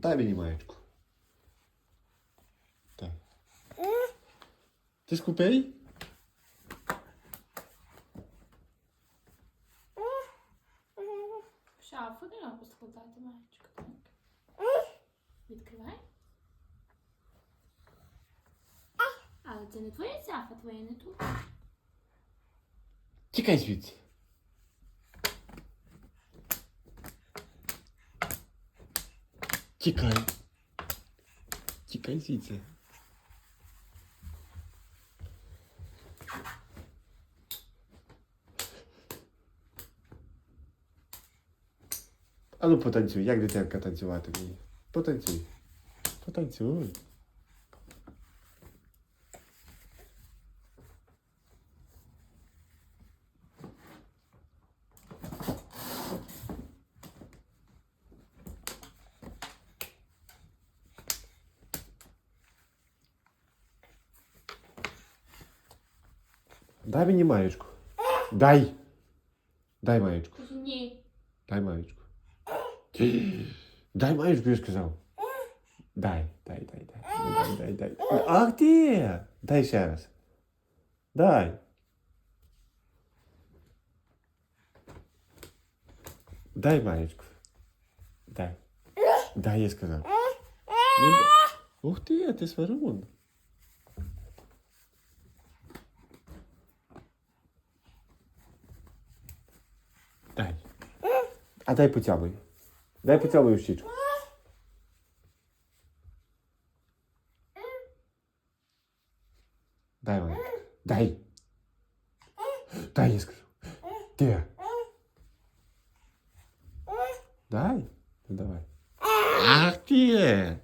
Дай мені маєчку. Так. Ти скупий? В шафу не треба складати маєчку, так? Відкривай. Але це не твоя шафа, твоя не тут. Тікай звідси. Тікай. Тікай звідси. А ну потанцюй, як дитинка танцювати вміє? Потанцюй. Потанцюй. Дай мені маєчку. Дай. Дай маєчку. Ні. Дай маєчку. Дай маєчку, я сказав. Дай, дай, дай, дай. Дай, дай, дай. Ах ти! Дай ще раз. Дай. Дай маєчку. Дай. Дай, я сказав. Ну, Ух ти, ти сварун. А дай поцілуй. Дай поцілуй в щічку. Дай, Ванька. Дай. Дай, я скажу. Де? Дай. Ну давай. Ах ти!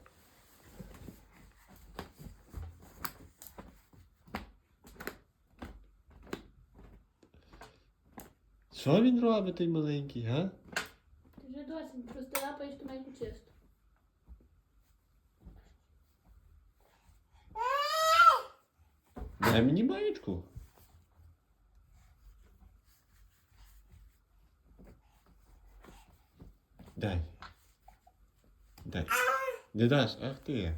Що він робить, той маленький, га? Просто лапаєш майку чисту. Дай мені маєчку. Дай. Дай. Не даш, ах ти.